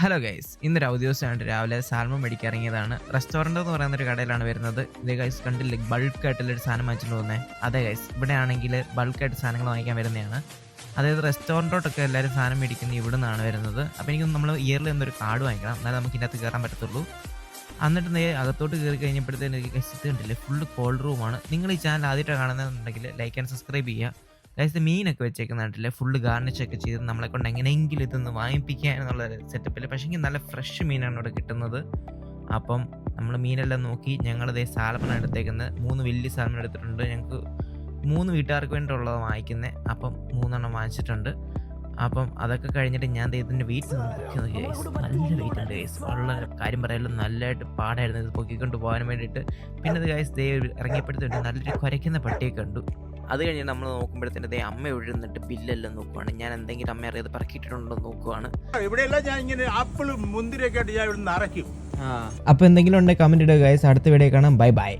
Hello guys ഇന്നൊരു അവധി ദിവസമായിട്ട് രാവിലെ സാൽമൺ മേടിക്കാൻ ഇറങ്ങിയതാണ്. റെസ്റ്റോറന്റ് എന്ന് പറയുന്ന ഒരു കടയിലാണ് വരുന്നത്. ഇതേ ഗൈസ് കണ്ടില്ലേ? ബൾക്കായിട്ടുള്ള ഒരു സാധനം വാങ്ങിച്ചിട്ട് പോകുന്നത് അതെ ഗൈസ് ഇവിടെ ആണെങ്കിൽ ബൾക്കായിട്ട് സാധനങ്ങൾ വാങ്ങിക്കാൻ വരുന്നതാണ്. അതായത് റെസ്റ്റോറന്റോട്ടൊക്കെ എല്ലാവരും സാധനം മേടിക്കുന്നത് ഇവിടെ നിന്നാണ് വരുന്നത് അപ്പോൾ എനിക്ക് നമ്മൾ ഇയറിൽ എന്നൊരു കാർഡ് വാങ്ങിക്കണം. എന്നാലും നമുക്ക് ഇതിനകത്ത് കയറാൻ പറ്റത്തുള്ളൂ. എന്നിട്ട് നേരെ അകത്തോട്ട് കയറി കഴിഞ്ഞപ്പോഴത്തേക്ക് എനിക്ക് ഇത് കണ്ടില്ലേ? ഫുള്ള് കോൾഡ് റൂമാണ് നിങ്ങൾ ഈ ചാനൽ ആദ്യമായിട്ടാണ് കാണുന്നതെന്നുണ്ടെങ്കിൽ ലൈക്ക് ആൻഡ് സബ്സ്ക്രൈബ് ചെയ്യുക. ഗൈസ് മീനൊക്കെ വെച്ചേക്കുന്നുണ്ടല്ലേ ഫുള്ള് ഗാർണിഷ് ഒക്കെ ചെയ്ത് നമ്മളെ കൊണ്ട് എങ്ങനെയെങ്കിലും ഇതൊന്ന് വാങ്ങിപ്പിക്കുക എന്നുള്ള സെറ്റപ്പിൽ പക്ഷേ നല്ല ഫ്രഷ് മീനാണ് ഇവിടെ കിട്ടുന്നത്. അപ്പം നമ്മൾ മീനെല്ലാം നോക്കി ഞങ്ങളിതേ സാൽമൺ എടുത്തേക്കുന്നത് മൂന്ന് വലിയ സാൽമൺ എടുത്തിട്ടുണ്ട്. ഞങ്ങൾക്ക് മൂന്ന് വീട്ടുകാർക്ക് വേണ്ടിയുള്ളത് വാങ്ങിക്കുന്നത് അപ്പം മൂന്നെണ്ണം വാങ്ങിച്ചിട്ടുണ്ട്. അപ്പം അതൊക്കെ കഴിഞ്ഞിട്ട് ഞാൻ ദേ ഇതിന്റെ വെയിറ്റ് നോക്കിയത് ഗൈസ് നല്ല വെയിറ്റ് ഉണ്ട് ഗൈസ് ഉള്ള കാര്യം പറയാനുള്ള നല്ലതായിട്ട് പാടായിരുന്നു ഇത് പൊക്കിക്കൊണ്ട് പോകാൻ വേണ്ടിയിട്ട്. പിന്നെ അത് ഗൈസ് ദൈവം ഒരു ഇറങ്ങിയപ്പോഴത്തേക്ക് നല്ലൊരു കുരയ്ക്കുന്ന പട്ടിയെ കണ്ടു. അത് കഴിഞ്ഞ് നമ്മൾ നോക്കുമ്പോഴത്തേ ദേ അമ്മ എഴുന്നിട്ട് ബില്ലെല്ലാം നോക്കുവാണ്. ഞാൻ എന്തെങ്കിലും അമ്മ അറിയാതെ പറക്കിയിട്ടുണ്ടോ നോക്കുവാണ്. ഇവിടെയെല്ലാം ഞാൻ ഇങ്ങനെ ആപ്പിളും മുന്തിരിയൊക്കെ ആയിട്ട് ഞാൻ ഇവിടെ നിറയ്ക്കും അപ്പൊ എന്തെങ്കിലും ഉണ്ടെങ്കിൽ കമന്റ് ഇടുക അടുത്ത വീഡിയോ കാണാം. Bye bye